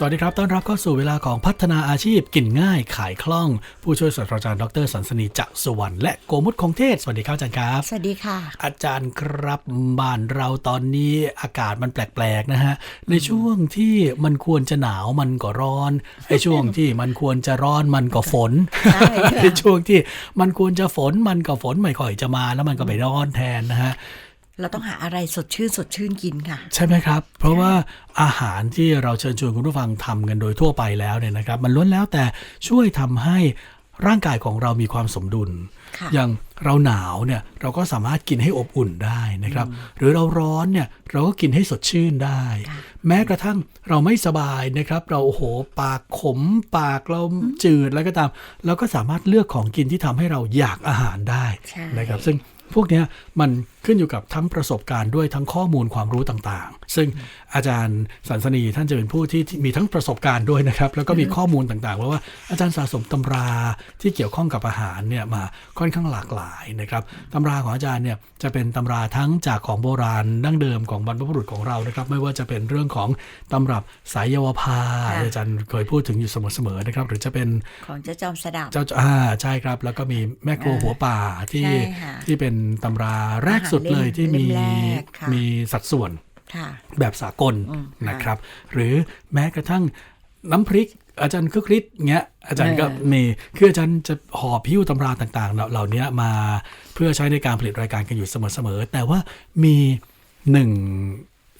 สวัสดีครับ ต้อนรับเข้าสู่เวลาของพัฒนาอาชีพกินง่ายขายคล่อง ผู้ช่วยศาสตราจารย์ดรสันสนีจะสุวรรณและโกมุตคงเทศ สวัสดีครับอาจารย์ครับ สวัสดีค่ะ อาจารย์ครับบ้านเราตอนนี้อากาศมันแปลกๆนะฮะ ในช่วงที่มันควรจะหนาวมันก็ร้อนไอ้ช่วงที่มันควรจะร้อนมันก็ฝนใช่ค่ะในช่วงที่มันควรจะฝนมันก็ฝนไม่ค่อยจะมาแล้วมันก็ไปร้อนแทนนะฮะ เราต้องหาอะไรสดชื่นสดชื่นกินค่ะ ใช่ไหมครับ เพราะว่าอาหารที่เราเชิญชวนคุณผู้ฟังทำกันโดยทั่วไปแล้วเนี่ยนะครับ มันล้วนแล้วแต่ช่วยทำให้ร่างกายของเรามีความสมดุลค่ะอย่างเราหนาวเนี่ยเราก็สามารถกินให้อบอุ่นได้นะครับ หรือเราร้อนเนี่ยเราก็กินให้สดชื่นได้ แม้กระทั่งเราไม่สบายนะครับ เราโอ้โหปากขมปากเราจืดแล้วก็ตาม เราก็สามารถเลือกของกินที่ทำให้เราอยากอาหารได้ใช่นะครับ ซึ่งพวกเนี้ยมัน ขึ้นอยู่กับทั้งประสบการณ์ด้วยทั้งข้อมูลความรู้ต่างๆ ซึ่งอาจารย์สันสนีท่านจะเป็นผู้ที่ที่มีทั้งประสบการณ์ด้วยนะครับ แล้วก็มีข้อมูลต่างๆเพราะว่าอาจารย์สะสมตำราที่เกี่ยวข้องกับอาหารเนี่ยมาค่อนข้างหลากหลายนะครับตำราของอาจารย์เนี่ยจะเป็นตำราทั้งจากของโบราณดั้งเดิมของบรรพบุรุษของเรานะครับ ไม่ว่าจะเป็นเรื่องของตำรับสายเยาวภาค่ะอาจารย์เคยพูดถึงอยู่เสมอๆนะครับ หรือจะเป็นของเจ้าจอมสดับเจ้าอ่าใช่ครับ แล้วก็มีแม่ครัวหัวป่าที่ใช่ค่ะที่เป็นตำราแรกสุดเลยที่มีเล่มแรกค่ะมีสัดส่วนค่ะแบบสากลอืมค่ะนะครับ หรือแม้กระทั่งน้ำพริกอาจารย์คึกฤทธิ์เงี้ยอาจารย์ก็เออมีคืออาจารย์จะหอบพิ้วตำราต่างๆเหล่าเหล่านี้มาเพื่อใช้ในการผลิตรายการกันอยู่เสมอๆแต่ว่ามีหนึ่ง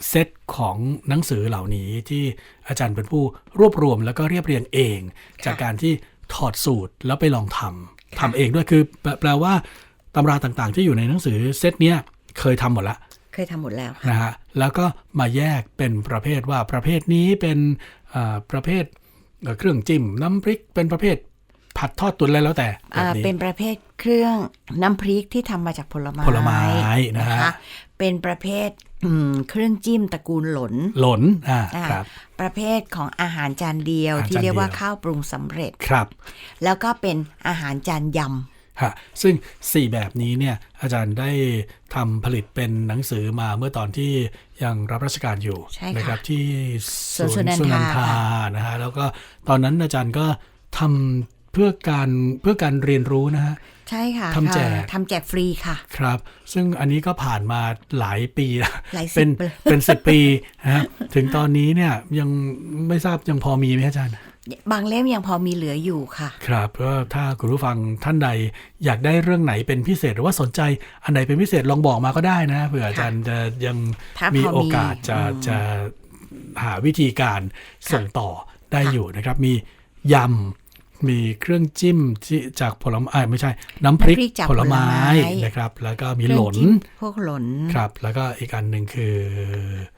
เซตของหนังสือเหล่านี้ที่อาจารย์เป็นผู้รวบรวมแล้วก็เรียบเรียงเอง จากการที่ถอดสูตรแล้วไปลองทำทำเองด้วยคือแปลแปลว่า ตำราต่างๆ ที่อยู่ในหนังสือเซตเนี้ยเคยทำหมดละเคยทำหมดแล้วค่ะนะฮะแล้วก็มาแยกเป็นประเภทว่าประเภทนี้เป็นอ่าประเภทเอ่อเครื่องจิ้มน้ำพริกเป็นประเภทผัดทอดตุนอะไรแล้วแต่แบบอ่านี้เป็นประเภทเครื่องน้ำพริกที่ทำมาจากผลไม้ผลไม้นะฮะเป็นประเภทอืมเครื่องจิ้มตระกูลหลน หล่นอ่าอ่าครับ ประเภทของอาหารจานเดียวอาหารที่เรียกว่าจานเดียวข้าวปรุงสำเร็จครับ แล้วก็เป็นอาหารจานย ฮะซึ่ง 4 แบบนี้เนี่ยอาจารย์ได้ทำผลิตเป็นหนังสือมาเมื่อตอนที่ยังรับราชการอยู่ใช่ค่ะนะครับที่สวนสุนันทาสุนันทานะฮะแล้วก็ตอนนั้นอาจารย์ก็ทำเพื่อการเพื่อการเรียนรู้นะฮะำใช่ค่ะทำแจกค่ะทำแจกฟรีค่ะ ครับ ซึ่งอันนี้ก็ผ่านมาหลายปีแล้วหลายสิบเป็นปีเป็นสิบปีนะฮะถึงตอนนี้เนี่ยยังไม่ทราบยังพอมีไหมอาจารย์ บางเล่มยังพอมีเหลืออยู่ค่ะ ครับก็ถ้าคุณผู้ฟังท่านใดอยากได้เรื่องไหนเป็นพิเศษหรือว่าสนใจอันไหนเป็นพิเศษลองบอกมาก็ได้นะเผื่ออาจารย์จะยังถ้าพอมีมีโอกาสจะอืมจะหาวิธีการส่งต่อได้อยู่นะครับ มียำ มีเครื่องจิ้มที่จากผลไม้อ่าไม่ใช่ น้ำพริกน้ำพริกจากผลไม้ผลไม้นะครับ แล้วก็มีเครื่หอลงนจิ้มพวกหลนครับ แล้วก็อีกอันหนึ่งคือ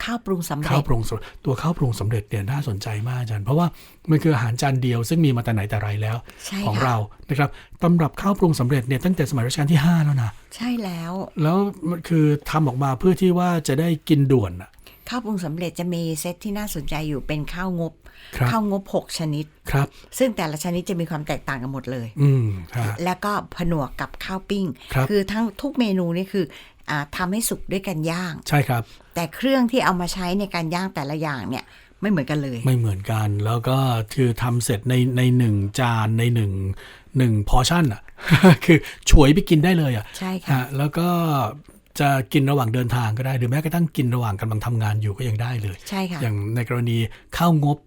ข้าวปรุงสำข้าเร็วจปรุงสำเร็จตัวข้าวปรุงสำเร็จเนี่ยน่าสนใจมากอาจารย์เพราะว่ามันคืออาหารจานเดียว ซึ่งมีมาแต่ไหนแต่ไรแล้วใช่ของค่ะเรานะครับตำรับข้าวปรุงสำเร็จเนี่ยตั้งแต่สมัยรัชกาลที่ 5 แล้วนะใช่แล้ว แล้วมันคือทำออกมาเพื่อที่ว่าจะได้กินด่วนอะ ข้าวปรุงสำเร็จจะมีเซตที่น่าสนใจอยู่เป็นข้าวงบครับข้าวงบ 6 ชนิดครับ ซึ่งแต่ละชนิดจะมีความแตกต่างกันหมดเลย อืมฮะแล้วก็ผนวกกับข้าวปิ้งครับอทั้งทุกเมนูนี่คืออาทำให้สุกด้วยกันย่าง ใช่ครับ แต่เครื่องที่เอามาใช้ในการย่างแต่ละอย่างเนี่ยไม่เหมือนกันเลย ไม่เหมือนกันแล้วก็คือทำเสร็จในในหนึ่งจานในหนึ่งหนึ่งพอชั่นอะ คือฉวยไปกินได้เลยอะ ใช่ค่ะฮะแล้วก็ จะกินระหว่างเดินทางก็ได้ หรือแม้กระทั่งกินระหว่างกำลังทำงานอยู่ก็ยังได้เลย ใช่ค่ะ อย่างในกรณีข้าวงบ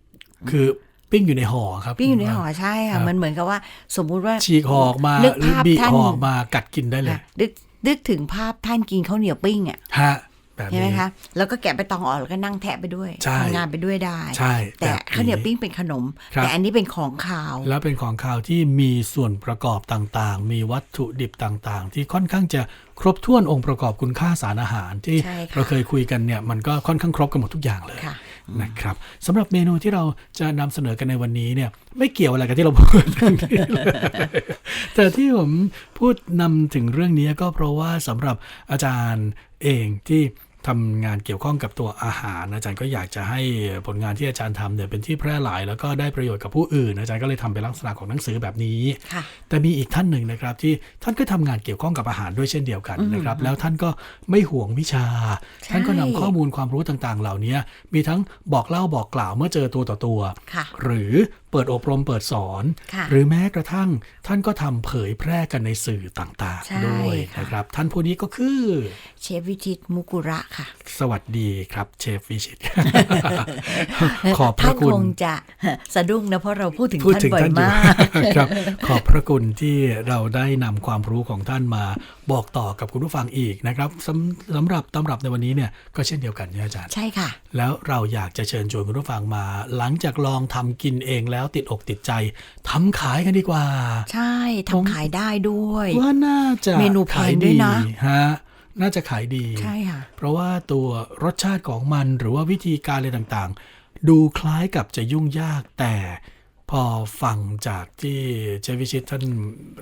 คือปิ้งอยู่ในห่อครับปิ้งอยู่ในห่อใช่ครัค่ะบมันเหมือนกับว่าสมมุติว่าฉีกห่อออกมานึกหรือภาพบีบท่านห่อออกมากัดกินได้เลยค่ะนึกนึกถึงภาพท่านกินข้าวเหนียวปิ้งอะฮะแบบ ใช่ไหมนี้คะแล้วก็แกะไปตองออกแล้วก็นั่งแทะไปด้วยใช่ทำงานไปด้วยได้ ใช่ แต่แบบข้าวเหนียวปิ้งเป็นขนมครับแต่อันนี้เป็นของขาว แล้วเป็นของข้าวที่มีส่วนประกอบต่างๆ มีวัตถุดิบต่างๆ ที่ค่อนข้างจะครบถ้วนองค์ประกอบคุณค่าสารอาหาร ที่ใช่ค่ะเราเคยคุยกันเนี่ยมันก็ค่อนข้างครบกันหมดทุกอย่างเลยค่ะนะครับสำหรับเมนูที่เราจะนำเสนอกันในวันนี้เนี่ยไม่เกี่ยวอะไรกับที่เราพูดเรื่องนี้เลยแต่ที่ผมพูดนำถึงเรื่องนี้ก็เพราะว่าสำหรับอาจารย์เองที่ ทำงานเกี่ยวข้องกับตัวอาหาร อาจารย์ก็อยากจะให้ผลงานที่อาจารย์ทำเนี่ยเป็นที่แพร่หลาย แล้วก็ได้ประโยชน์กับผู้อื่น อาจารย์ก็เลยทำเป็นลักษณะของหนังสือแบบนี้ค่ะแต่มีอีกท่านหนึ่งนะครับ ที่ท่านก็ทำงานเกี่ยวข้องกับอาหารด้วยเช่นเดียวกันนะครับ แล้วท่านก็ไม่ห่วงวิชาใช่ท่านก็นำข้อมูลความรู้ต่างๆ เหล่านี้มีทั้งบอกเล่าบอกกล่าวเมื่อเจอตัวต่อตัวค่ะหรือ เปิดอบรมเปิดสอนค่ะหรือแม้กระทั่งท่านก็ทำเผยแพร่กันในสื่อต่างใช่ๆด้วยค่ะนะครับ ท่านผู้นี้ก็คือ เชฟวิทิตมุกุระค่ะ สวัสดีครับเชฟวิชิต ขอบพท่าระนคุณคงจะสะดุ้งนะเพราะเราพูดถึงพูดท่านถึงบ่อยท่านอยู่มากครับ ขอบพระคุณที่เราได้นำความรู้ของท่านมาบอกต่อกับคุณผู้ฟังอีกนะครับสำสำหรับตำรับในวันนี้เนี่ยก็เช่นเดียวกันเนี่ยอาจารย์ใช่ค่ะ แล้วเราอยากจะเชิญชวนคุณผู้ฟังมา หลังจากลองทำกินเองแล้วติดอกติดใจทำขายกันดีกว่า ใช่ผมทำขายได้ด้วย ว่าน่าจะเมนูแพงขายด้วยนะฮะน่าจะขายดีใช่ค่ะเพราะว่าตัวรสชาติของมันหรือว่าวิธีการอะไรต่างๆ ดูคล้ายกับจะยุ่งยากแต่พอฟังจากที่เจวิชิตท่าน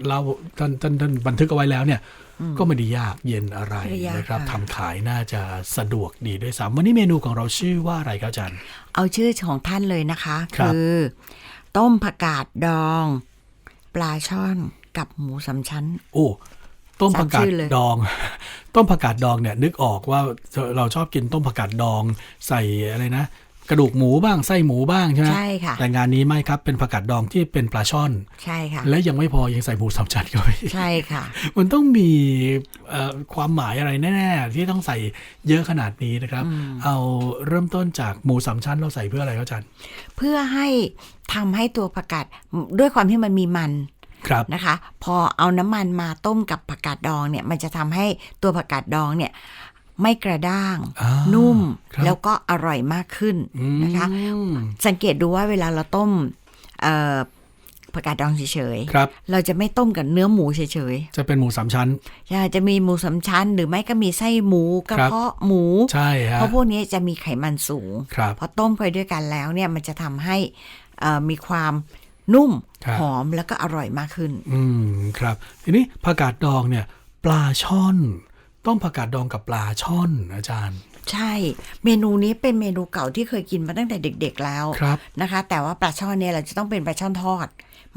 เล่าท่านท่านท่านบันทึกเอาไว้แล้วเนี่ย ก็ไม่ได้ยากเย็นอะไรไม่ได้ยากนะครับค่ะทำขายน่าจะสะดวกดีด้วยซ้ำวันนี้เมนูของเราชื่อว่าอะไรครับอาจารย์ เอาชื่อของท่านเลยนะคะครับคือ ต้มผักกาดดอง ปลาช่อนกับหมูสามชั้น โอ้ต้มผักกาสามชื่ดอเลยดอง ต้มผักกาดดองเนี่ยนึกออกว่าเราชอบกินต้มผักกาดดอง ใส่อะไรนะ กระดูกหมูบ้างไส้หมูบ้างใช่ไหมใช่ค่ะ แต่งานนี้ไม่ครับเป็นผักกาดดองที่เป็นปลาช่อน ใช่ค่ะ และยังไม่พอยังใส่หมูสามชั้นเข้าไปอีกใช่ค่ะ มันต้องมีเอ่อความหมายอะไรแน่ๆ ที่ต้องใส่เยอะขนาดนี้นะครับ เอาเริ่มต้นจากหมูสามชั้นเราใส่เพื่ออะไรครับอาจารย์เพื่อให้ทำให้ตัวผักกาดด้วยความที่มันมีมันครับนะคะ พอเอาน้ำมันมาต้มกับผักกาดดองเนี่ยมันจะทำให้ตัวผักกาดดองเนี่ย ไม่กระด้างอ่านุ่มครับแล้วก็อร่อยมากขึ้นนะคะอืมสังเกตดูว่าเวลาเราต้มเอ่อผักกาดดองเฉยครับๆเราจะไม่ต้มกับเนื้อหมูเฉยจะเป็นหมูสามชั้นๆใช่จะมีหมูสามชั้น หรือไม่ก็มีไส้หมูกระครับเพาะหมู ใช่ฮะเพราะพวกนี้จะมีไขมันสูงครับพอต้มไปด้วยกันแล้วเนี่ยมันจะทำให้เอ่อมีความนุ่มครับหอมแล้วก็อร่อยมากขึ้น อืมครับ ทีนี้ผักกาดดองเนี่ยปลาช่อน ต้มผักกาดดองกับปลาช่อนอาจารย์ ใช่ เมนูนี้เป็นเมนูเก่าที่เคยกินมาตั้งแต่เด็ก ๆ แล้วครับนะคะ แต่ว่าปลาช่อนเนี่ยเราจะต้องเป็นปลาช่อนทอด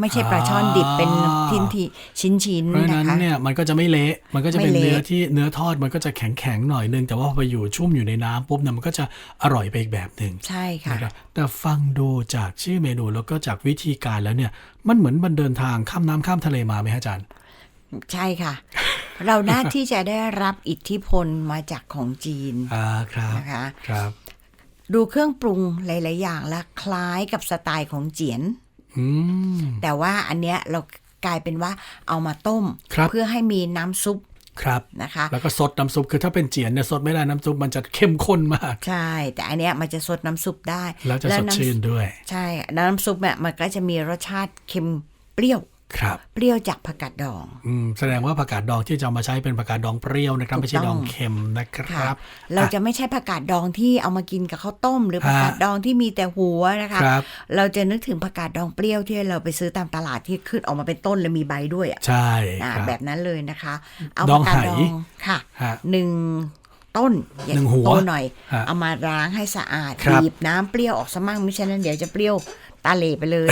ไม่ใช่ปลาช่อนดิบเป็นอ่าทิ้นทีชิ้นชิ้นเพราะฉะๆนั้นะนคะเนี่ยมันก็จะไม่เละมันก็จะเป็นไม่เละเนื้อที่เนื้อทอดมันก็จะแข็งแข็งๆหน่อยนึงแต่ว่าพอไปอยู่ชุ่มอยู่ในน้ำปุ๊บเนี่ยมันก็จะอร่อยไปอีกแบบหนึ่งใช่ค่ะนะครับแต่ฟังดูจากชื่อเมนูแล้วก็จากวิธีการแล้วเนี่ยมันเหมือนมันเดินทางข้ามน้ำข้ามทะเลมาไหมฮะอาจารย์ ใช่ค่ะ เราน่าที่จะได้รับอิทธิพลมาจากของจีนอ่าครับนะคะครับ ดูเครื่องปรุงหลาย ๆ อย่างและคล้ายกับสไตล์ของเจียนอืมแต่ว่าอันเนี้ยเรากลายเป็นว่าเอามาต้มครับเพื่อให้มีน้ำซุปครับนะคะแล้วก็ซดน้ำซุปคือถ้าเป็นเจียนเนี่ยซดไม่ได้น้ำซุปมันจะเข้มข้นมาก ใช่ แต่อันเนี้ยมันจะสดน้ำซุปได้ แล้วจะสดน้ำชื่นด้วย ใช่แล้วน้ำซุปเนี่ยมันก็จะมีรสชาติเค็มเปรี้ยว ครับเปรี้ยวจากผักกาดดองอืมแสดงว่าผักกาดดองที่จะเอามาใช้เป็นผักกาดดองเปรี้ยวนะครับถูกไม่ใช่ดองต้องเค็มนะคค่ะรับ เราอะจะไม่ใช่ผักกาดดองที่เอามากินกับข้าวต้ม หรือผักกาดฮะดองที่มีแต่หัวนะคะครับเราจะนึกถึงผักกาดดองเปรี้ยวที่เราไปซื้อตามตลาดที่ขึ้นออกมาเป็นต้นแล้วมีใบด้วยอะใช่อ่าครับแบบนั้นเลยนะคะ เอาดผัอกงกาดไหดองค่ะฮะหนึ่งต้นหนึ่งหัวโตหน่อยฮะเอามาล้างให้สะอาดครับบีบน้ำเปรี้ยวออกซะมั่งไม่ใช่นั้นเดี๋ยวจะเปรี้ยว ตาเหลไปเลย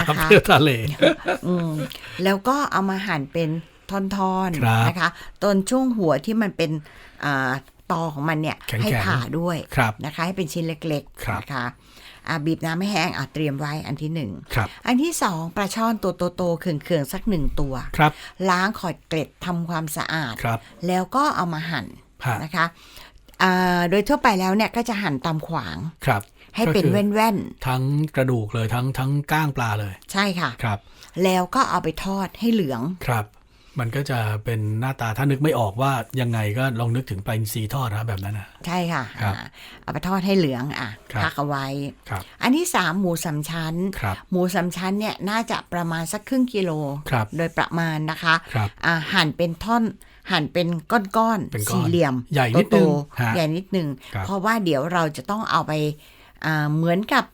นะคะเปรี้ยวทะเลอืมแล้วก็เอามาหั่นเป็นท่อนครับๆนะคะต้นช่วงหัวที่มันเป็นอ่าตอของมันเนี่ยแข็งๆให้ผ่าด้วยครับนะคะ ให้เป็นชิ้นเล็กครับๆนะคะอ่าบีบน้ำให้แห้งอะเตรียมไว้อันที่หนึ่งครับอันที่สองปลาช่อนตัวโตๆเขื่องๆสักหนึ่งตัวครับล้างขอดเกล็ดทำความสะอาดครับแล้วก็เอามาหั่นฮะนะคะอ่าโดยทั่วไปแล้วเนี่ยก็จะหั่นตามขวางครับ ให้เป็นก็คือแว่นทั้งกระดูกเลยทั้งทั้งก้างปลาเลยๆใช่ค่ะ ครับ แล้วก็เอาไปทอดให้เหลือง ครับ มันก็จะเป็นหน้าตาถ้านึกไม่ออกว่ายังไงก็ลองนึกถึงปลาอินทรีทอดนะแบบนั้นนะใช่ค่ะครับอ่าเอาไปทอดให้เหลืองอะครับพักเอาไว้ครับอันที่สามหมูสามชั้นครับหมูสามชั้นเนี่ยน่าจะประมาณสักครึ่งกิโลครับโดยประมาณนะคะครับอ่าหั่นเป็นท่อนหั่นเป็นก้อนเป็นๆก้อนสี่เหลี่ยมใหญ่นิดนึงโตฮะๆใหญ่นิดนึงครับเพราะว่าเดี๋ยวเราจะต้องเอาไปอ่า เหมือนกับ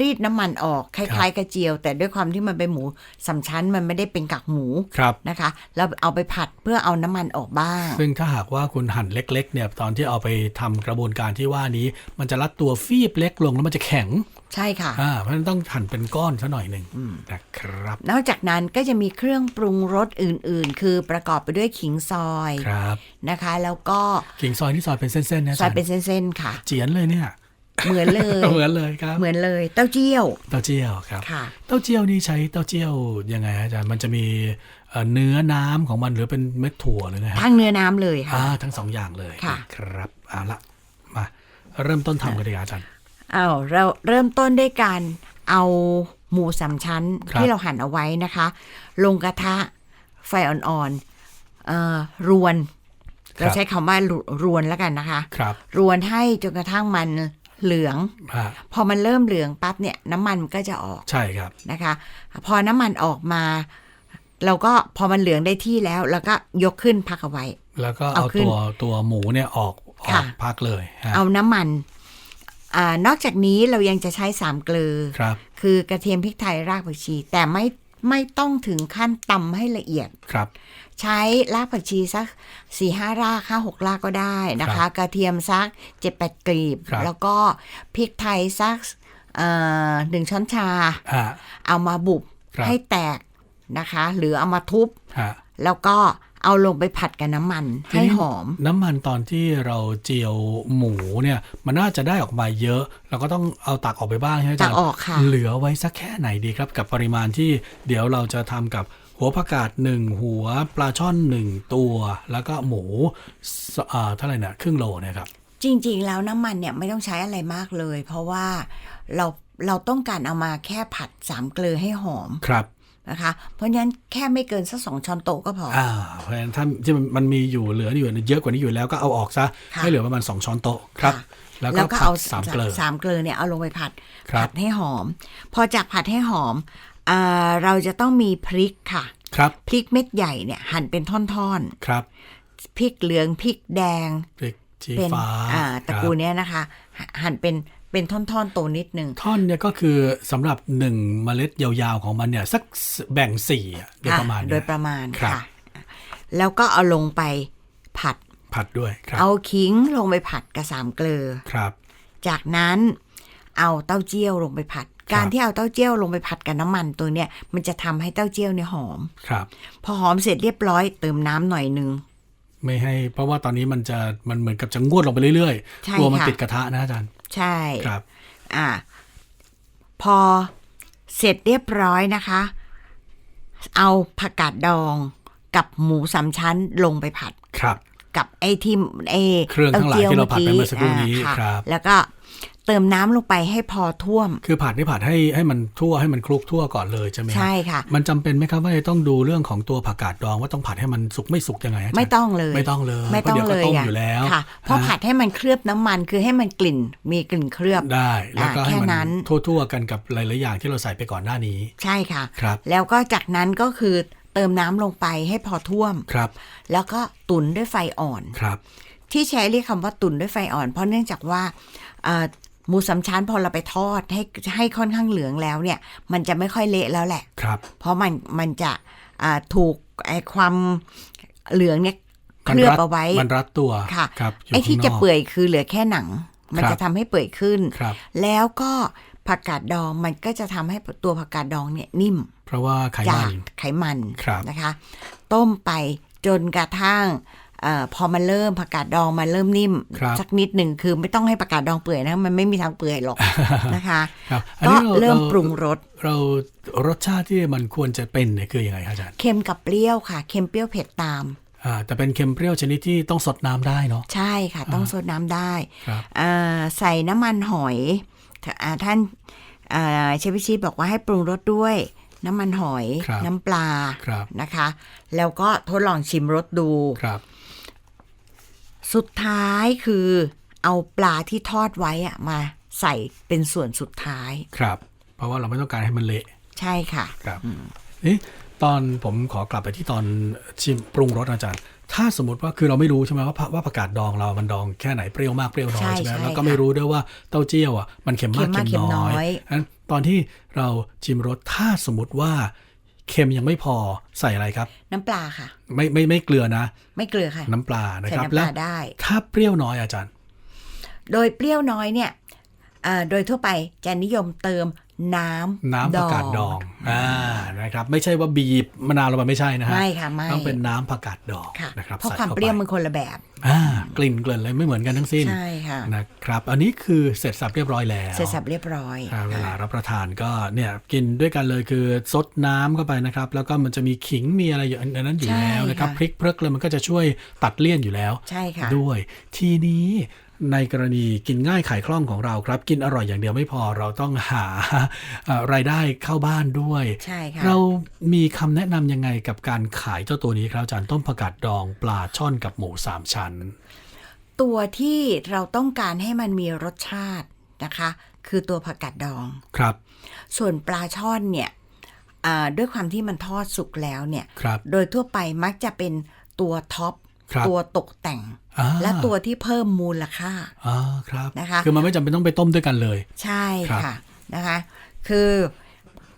รีดน้ำมันออกคล้ายๆกระเจียว แต่ด้วยความที่มันเป็นหมูสามชั้นมันไม่ได้เป็นกากหมูครับนะคะแล้วเอาไปผัดเพื่อเอาน้ำมันออกบ้าง ซึ่งถ้าหากว่าคุณหั่นเล็กๆเนี่ยตอนที่เอาไปทำกระบวนการที่ว่านี้ มันจะรัดตัวฟีบเล็กลงแล้วมันจะแข็งใช่ค่ะอ่าเพราะฉะนั้นต้องหั่นเป็นก้อนซะหน่อยหนึ่งนะครับ นอกจากนั้นก็จะมีเครื่องปรุงรสอื่นๆ คือประกอบไปด้วยขิงซอยครับนะคะ แล้วก็ขิงซอยที่ซอยเป็นเส้นๆนะซอยเป็นเส้นๆค่ะ เจียนเลยเนี่ย เหมือนเลยเหมือนเลยครับ เหมือนเลย เต้าเจี้ยว เต้าเจี้ยวครับค่ะเต้าเจี้ยวนี่ใช้เต้าเจี้ยวยังไงฮะอาจารย์มันจะมีเอ่อเนื้อน้ำของมันหรือเป็นเม็ดถั่วหรือไงฮะทั้งเนื้อน้ำเลยค่ะอ่าทั้งสองอย่างเลยค่ะครับเอาละมาเริ่มต้นทำกันดีกว่าอาจารย์เอาเราเริ่มต้นด้วยการเอาหมูสามชั้นครับที่เราหั่นเอาไว้นะคะ ลงกระทะไฟอ่อนๆเอ่อรวน เราใช้คำว่ารวนแล้วกันนะคะครับรวนให้จนกระทั่งมัน เหลืองอ่าพอมันเริ่มเหลืองปั๊บเนี่ยน้ำมันมันก็จะออกใช่ครับนะคะ พอน้ำมันออกมา เราก็พอมันเหลืองได้ที่แล้วแล้วก็ยกขึ้นพักเอาไว้ แล้วก็เอาเอาขึ้นตัวตัวหมูเนี่ยออกออค่ะกพักเลยฮะเอาน้ำมันอานอกจากนี้เรายังจะใช้สามเกลือครับคือกระเทียมพริกไทยรากผักชี แต่ไม่ ไม่ต้องถึงขั้นตำให้ละเอียดครับ ใช้รากผักชีสักสี่ห้ารากห้าหกรากก็ได้นะครัคะบกระเทียมสักเจ็ดแปดกลีบครับแล้วก็พริกไทยสักเอ่อหนึ่งช้อนชาอ่าเอามาบุบครับให้แตกนะคะ หรือเอามาทุบฮะแล้วก็ เอาลงไปผัดกับน้ำมันทีให้นี้หอม น้ำมันตอนที่เราเจียวหมูเนี่ย มันน่าจะได้ออกมาเยอะ เราก็ต้องเอาตักออกไปบ้างใช่ไหมอาจารย์ตักออกค่ะ เหลือไว้สักแค่ไหนดีครับ กับปริมาณที่เดี๋ยวเราจะทำกับหัวผักกาดหนึ่งหัวปลาช่อนหนึ่งตัว แล้วก็หมูสอ่าเท่าไหร่นะครึ่งโลเนะครับ จริง ๆ แล้วน้ำมันเนี่ยไม่ต้องใช้อะไรมากเลย เพราะว่าเราเราต้องการเอามาแค่ผัดสามเกลือให้หอม ครับ นะคะ เพราะฉะนั้นแค่ไม่เกินสักสองช้อนโต๊ะก็พอออ่าเพราะฉะนั้นถ้าที่มันมันมีอยู่เหลืออยู่เยอะกว่านี้อยู่แล้วก็เอาออกซะค่ะให้เหลือประมาณสองช้อนโต๊ะครับค่ะแล้วแล้วก็ก็ผัเอาดสามเกลือสามเกลือเนี่ยเอาลงไปผัดครับผัดให้หอม พอจากผัดให้หอมอ่าเราจะต้องมีพริกค่ะครับพริกเม็ดใหญ่เนี่ยหั่นเป็นท่อนครับๆพริกเหลืองพริกแดงพริกชี้เป็นฟ้าอ่าตระกูลครับเนี้ยนะคะ หั่นเป็น เป็นท่อนๆโตนิดนึงท่อนเนี่ยก็คือสำหรับหนึ่งเมล็ดยาวๆของมันเนี่ยสักแบ่งสี่อะโดยประมาณอะเนี้โดยประมาณครับค่ะ แล้วก็เอาลงไปผัดผัดด้วยครับ เอาขิงลงไปผัดกับสามเกลือครับ จากนั้นเอาเต้าเจี้ยวลงไปผัด การที่เอาเต้าเจี้ยวลงไปผัดกับน้ำมันตัวเนี้ยมันจะทำให้เต้าเจี้ยวเนี่ยหอมครับ พอหอมเสร็จเรียบร้อยเติมน้ำหน่อยนึงไม่ให้ เพราะว่าตอนนี้มันจะมันเหมือนกับจะงวดลงไปเรื่อยใช่ๆกลัวมันค่ะติดกระทะนะอาจารย์ ใช่ครับ อ่า พอเสร็จเรียบร้อยนะคะ เอาผักกาดดองกับหมูสามชั้นลงไปผัดครับ กับไอ้ที่ไอ้เครื่องทั้งหลายที่เราผัดไปเมื่อสักครู่นี้อ่าะครับ แล้วก็ เติมน้ำลงไปให้พอท่วม คือผัดนี่ผัดให้ให้มันทั่วให้มันคลุกทั่วก่อนเลยใช่ไหมครับใช่ค่ะ มันจำเป็นไหมครับว่าจะต้องดูเรื่องของตัวผักกาดดองว่าต้องผัดให้มันสุกไม่สุกยังไงอาจารย์ไม่ต้องเลย ไม่ต้องเลยไม่ต้องพราะเลดี๋วยก็ต้มอะอยู่แล้วค่ะเพราะอ่ผัดให้มันเคลือบน้ำมันคือให้มันกลิ่นมีกลิ่นเคลือบได้แล้วก็อ่าให้แค่มันั้นนทั่วๆกันกับหลายๆอย่างที่เราใส่ไปก่อนหน้านี้ ใช่ค่ะครับแล้วก็จากนั้นก็คือเติมน้ำลงไปให้พอท่วมครับ แล้วก็ตุ๋นด้วยไฟอ่อนครับ ที่ใช้เรียกคำว่าตุ๋นด้วยไฟอ่อน เพราะเนื่องจากว่าเอ่อ หมูสามชั้นพอเราไปทอดให้ให้ค่อนข้างเหลืองแล้วเนี่ย มันจะไม่ค่อยเละแล้วแหละครับ เพราะมันมันจะอ่าถูกไอความเหลืองเนี่ยเคมันลือบรัดเอาไว้มันรัดตัวค่ะครับยู่ไอ้ที่ข้างนจะกเปื่อยคือเหลือแค่หนัง มันครับจะทำให้เปื่อยขึ้นครับแล้วก็ผักกาดดองมันก็จะทำให้ตัวผักกาดดองเนี่ยนิ่ม เพราะว่าไขจามักนไขมันครับนะคะ ต้มไปจนกระทั่งเออพอมันเริ่มผักกาดดองมันเริ่มนิ่มครับสักนิดหนึ่งคือไม่ต้องให้ผักกาดดองเปื่อยนะ มันไม่มีทางเปื่อยหรอกนะคะครับอันก็นี้าเริ่มาปรุงรสเรารสชาติที่มันควรจะเป็นเนี่ยคือยังไงครับอาจารย์เค็มกับเปรี้ยวค่ะเค็มเปรี้ยวเผ็ดตามอ่าแต่เป็นเค็มเปรี้ยวชนิดที่ต้องสดน้ำได้เนาะใช่ค่ะ ต้องซดน้ำได้ครับอ่าใส่น้ำมันหอยอ่าท่านอ่าเชฟพิชิตบอกว่าให้ปรุงรสด้วยน้ำมันหอยครับน้ำปลาครับนะคะ แล้วก็ทดลองชิมรสดูครับ สุดท้ายคือเอาปลาที่ทอดไว้อะมาใส่เป็นส่วนสุดท้าย ครับ เพราะว่าเราไม่ต้องการให้มันเละ ใช่ค่ะ ครับเอ๊ะตอนผมขอกลับไปที่ตอนชิมปรุงรสอาจารย์ ถ้าสมมติว่าคือเราไม่รู้ใช่ไหมว่าผักว่าผักกาดดองเรา มันดองแค่ไหนเปรี้ยวมากเปรี้ยวน้อยใช่ใช่ไหมใช่แล้วก็ค่ะไม่รู้ด้วยว่าเต้าเจี้ยวอะมันเค็มมากเค็มมากเค็มน้อเค็มน้อยยงั้นตอนที่เราชิมรสถ้าสมมติว่า เค็มยังไม่พอใส่อะไรครับ น้ำปลาค่ะ ไม่ไม่ไม่เกลือนะ ไม่เกลือค่ะ น้ำปลานะใส่ครับน้ำปแล้วลาได้ถ้าเปรี้ยวน้อยอาจารย์ โดยเปรี้ยวน้อยเนี่ยเอ่อโดยทั่วไปจะนิยมเติม น้ำน้ำผักกาดดองอ่านะครับ ไม่ใช่ว่าบีบมะนาวลงไปไม่ใช่นะฮะไม่ค่ะไม่ต้องเป็นน้ำผักกาดดองค่ะนะครับเพราะใส่ความข้เปรี้ยวไปมันคนละแบบอ่ากลิ่นเกลิ่นอะไรไม่เหมือนกันทั้งสิ้นใช่ค่ะนะครับ อันนี้คือเสร็จสับเรียบร้อยแล้ว เสร็จสับเรียบร้อยอ่าเวลาค่ะรับประทานก็เนี่ยกินด้วยกันเลยคือซดน้ำเข้าไปนะครับ แล้วก็มันจะมีขิงมีอะไรอยู่ในนั้นอยู่แล้วนะครับใช่ค่ะพริกเพริกเลยมันก็จะช่วยตัดเลี่ยนอยู่แล้วใช่ค่ะด้วย ทีนี้ ในกรณีกินง่ายขายคล่องของเราครับ กินอร่อยอย่างเดียวไม่พอเราต้องหาเอ่อรายได้เข้าบ้านด้วยใช่ค่ะเรามีคำแนะนำยังไงกับการขายเจ้าตัวนี้ครับอาจารย์ต้มผักกาดดองปลาช่อนกับหมูสามชั้น ตัวที่เราต้องการให้มันมีรสชาตินะคะ คือตัวผักกาดดองครับ ส่วนปลาช่อนเนี่ยอ่าด้วยความที่มันทอดสุกแล้วเนี่ยครับโดยทั่วไปมักจะเป็นตัวท็อปครับ ตัวตกแต่งอ่าและตัวที่เพิ่มมูลค่าอ่าครับนะคะคือมันไม่จำเป็นต้องไปต้มด้วยกันเลย ใช่ครับค่ะนะคะ คือ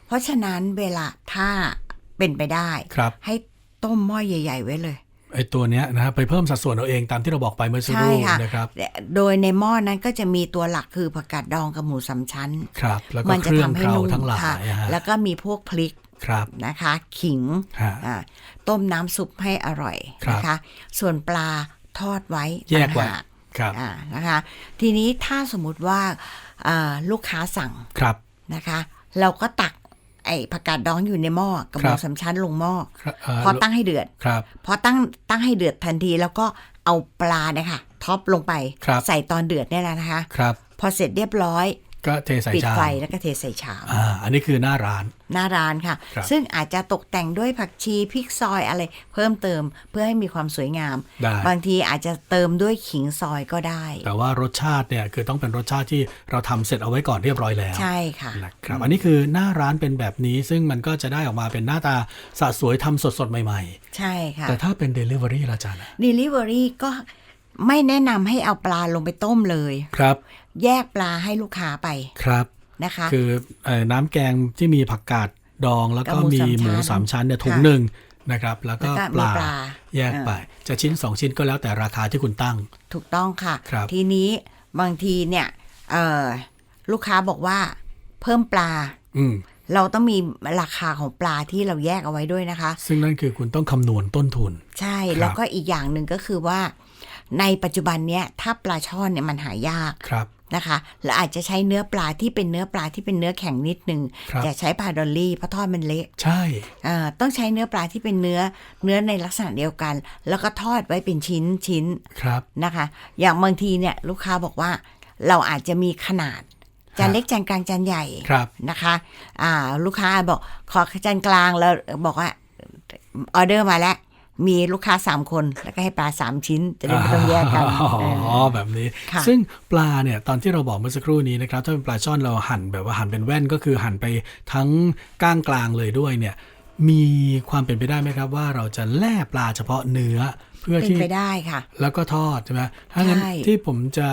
เพราะฉะนั้นเวลาถ้าเป็นไปได้ครับ ให้ต้มหม้อใหญ่ ๆ ไว้เลยไอตัวเนี้ยนะฮะไปเพิ่มสัดส่วนเอาเองตามที่เราบอกไปเมื่อสักคใช่รู่ค่ะนะครับ โดยในหม้อนั้นก็จะมีตัวหลักคือผักกาดดองกับหมูสามชั้น ครับ แล้วก็มันเคจะรื่องทำให้เครานุ่มทั้งหลาค่ะยอะฮะแล้วก็มีพวกพริก ครับนะคะขิงฮะอ่าต้มน้ำซุปให้อร่อยครับนะคะ ส่วนปลาทอดไว้แยกไว้ต่างหากครับอ่านะคะ ทีนี้ถ้าสมมุติว่าอ่าลูกค้าสั่งครับนะคะ เราก็ตักไอ้ผักกาดดองอยู่ในหม้อกับหครัมูบสามชั้นลงหม้อครับเอ่อพอตั้งให้เดือดครับพอตั้งตั้งให้เดือดทันทีแล้วก็เอาปลาเนี่ยค่ะท็อปลงไปครับใส่ตอนเดือดเนี่ยแหละนะคะ ครับ พอเสร็จเรียบร้อย ก็เทใส่ปิดจานไฟแล้วก็เทใส่ชามอ่าอันนี้คือหน้าร้าน หน้าร้านค่ะ ครับซึ่งอาจจะตกแต่งด้วยผักชีพริกซอยอะไรเพิ่มเติมเพื่อให้มีความสวยงาม ได้ บางทีอาจจะเติมด้วยขิงซอยก็ได้ แต่ว่ารสชาติเนี่ยคือต้องเป็นรสชาติที่เราทำเสร็จเอาไว้ก่อนเรียบร้อยแล้ว ใช่ค่ะ นะครับอันนี้คือหน้าร้านเป็นแบบนี้ซึ่งมันก็จะได้ออกมาเป็นหน้าตาสะสวยทำสดๆ ใหม่ ใช่ค่ะๆแต่ถ้าเป็น Delivery ละอาจารย์อะ Delivery ก็ไม่แนะนำให้เอาปลาลงไปต้มเลย ครับ แยกปลาให้ลูกค้าไปครับนะคะ คือเอ่อน้ำแกงที่มีผักกาดดองแล้วก็กับหมูมีสามชั้นหมูสามชั้นเนี่ยถุงค่ะหนึ่งนะครับ แล้วก็แล้วก็ปมีลาปลาแยกไป จะชิ้น 2 ชิ้นก็แล้วแต่ราคาที่คุณตั้ง ถูกต้องค่ะครับทีนี้บางทีเนี่ยเอ่อลูกค้าบอกว่าเพิ่มปลาอืมเราต้องมีราคาของปลาที่เราแยกเอาไว้ด้วยนะคะ ซึ่งนั่นคือคุณต้องคำนวณต้นทุน ใช่ครับแล้วก็อีกอย่างหนึ่งก็คือว่า ในปัจจุบันเนี้ยถ้าปลาช่อนเนี่ยมันหายากครับ นะคะ และอาจจะใช้เนื้อปลาที่เป็นเนื้อปลาที่เป็นเนื้อแข็งนิดนึงครับอย่าใช้ปลาดอลลี่เพราะทอดมันเละใช่อ่าต้องใช้เนื้อปลาที่เป็นเนื้อเนื้อในลักษณะเดียวกัน แล้วก็ทอดไว้เป็นชิ้นชิ้นครับนะคะ อย่างบางทีเนี่ยลูกค้าบอกว่าเราอาจจะมีขนาดจานเล็กจานกลางจานใหญ่ครับนะคะอ่าลูกค้าบอกขอจานกลางแล้วบอกว่าออเดอร์มาแล้ว มีลูกค้าสามคนแล้วก็ให้ปลาสามชิ้น จะได้ไม่ต้องแยกกันอ๋อเออแบบนี้ค่ะซึ่งปลาเนี่ยตอนที่เราบอกเมื่อสักครู่นี้นะครับ ถ้าเป็นปลาช่อนเราหั่นแบบว่าหั่นเป็นแว่นก็คือหั่นไปทั้งก้างกลางเลยด้วยเนี่ยมีความเป็นไปได้ไหมครับว่าเราจะแล่ปลาเฉพาะเนื้อเพื่อเป็นที่ไปได้ค่ะ แล้วก็ทอดใช่ไหมถ้างั้นใช่ที่ผมจะ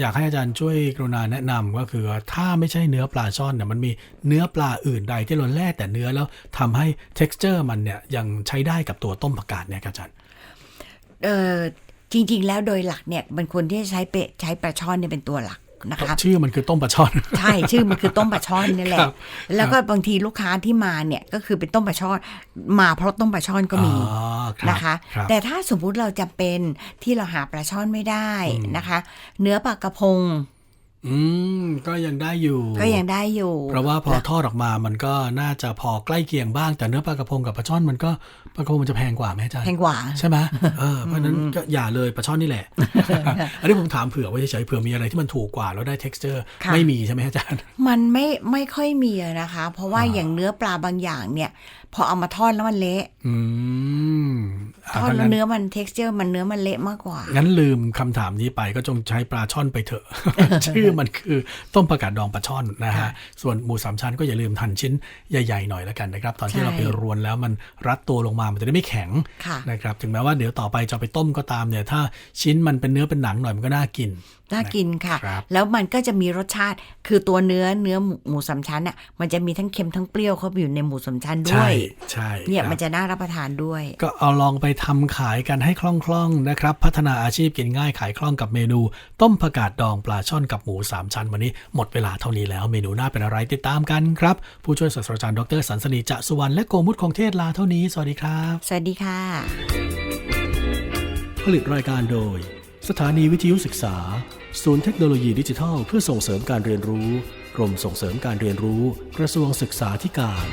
อยากให้อาจารย์ช่วยกรุณาแนะนำก็คือว่าถ้าไม่ใช่เนื้อปลาช่อนเนี่ยมันมีเนื้อปลาอื่นใดที่เราแล่แต่เนื้อแล้วทำให้ texture มันเนี่ยยังใช้ได้กับตัวต้มผักกาดเนี่ยครับอาจารย์เออจริง ๆ แล้วโดยหลักเนี่ยมันควรที่จะใช้เปะใช้ปลาช่อนเนี่ยเป็นตัวหลัก นะคะชื่อมันคือต้มปลาช่อน ใช่ชื่อมันคือต้มปลาช่อนนี่แหคละรับแล้วก็บางทีลูกค้าที่มาเนี่ยก็คือเป็นต้มปลาช่อนมาเพราะต้มปลาช่อนก็มีอ๋อรับนะคะรับแต่ถ้าสมมุติเราจะเป็นที่เราหาปลาช่อนไม่ได้นะคะ เนื้อปลากระพง อืมก็ยังได้อยู่ ก็ยังได้อยู่ เพราะว่าพอทอดออกมามันก็น่าจะพอใกล้เคียงบ้าง แต่เนื้อปลากระพงกับปลาช่อนมันก็ปลากระพงมันจะแพงกว่าไหมอาจารย์แพงกว่าใช่ไหมเออเพราะฉะนั้นก็อย่าเลยปลาช่อนนี่แหละ อันนี้ผมถามเผื่อไว้เฉยๆเผื่อมีอะไรที่มันถูกกว่าแล้วได้ texture ค่ะไม่มีใช่ไหมอาจารย์ มันไม่ไม่ค่อยมีอะนะคะ เพราะว่าอ่าอย่างเนื้อปลาบางอย่างเนี่ย พอเอามาทอดแล้วมันเละอืมอ่า ทอดถ้าแล้วงั้นเนื้อมัน texture มันเนื้อมันเละมากกว่า งั้นลืมคำถามนี้ไปก็จงใช้ปลาช่อนไปเถอะ ชื่อมันคือต้มผักกาดดองปลาช่อนนะฮะค่ะส่วนหมูสามชั้นก็อย่าลืมทันชิ้นใหญ่ๆหน่อยแล้วกันนะครับ ตอนที่ใช่เราไปรวนแล้วมันรัดตัวลงมามันจะได้ไม่แข็งค่ะนะครับ ถึงแม้ว่าเดี๋ยวต่อไปจะเอาไปต้มก็ตามเนี่ย ถ้าชิ้นมันเป็นเนื้อเป็นหนังหน่อยมันก็น่ากิน น่ากินค่ะครับแล้วมันก็จะมีรสชาติ คือตัวเนื้อเนื้อหมูหมูสามชั้นอะ มันจะมีทั้งเค็มทั้งเปรี้ยวเข้าไปอยู่ในหมูสามชั้นด้ใช่วย ใช่เนี่ยครับมันจะน่ารับประทานด้วย ก็เอาลองไปทำขายกันให้คล่องๆนะครับ พัฒนาอาชีพกินง่ายขายคล่องกับเมนู ต้มผักกาดดองปลาช่อนกับหมูสามชั้นวันนี้หมดเวลาเท่านี้แล้วเมนูหน้าเป็นอะไรติดตามกันครับ ผู้ช่วยศาสตราจารย์ดรสันสนีจะสุวรรณและโกมุตคงเทศลาเท่านี้สวัสดีครับ สวัสดีค่ะ ผลิตรายการโดย สถานีวิทยุศึกษา ศูนย์เทคโนโลยีดิจิทัล เพื่อส่งเสริมการเรียนรู้ กรมส่งเสริมการเรียนรู้ กระทรวงศึกษาธิการ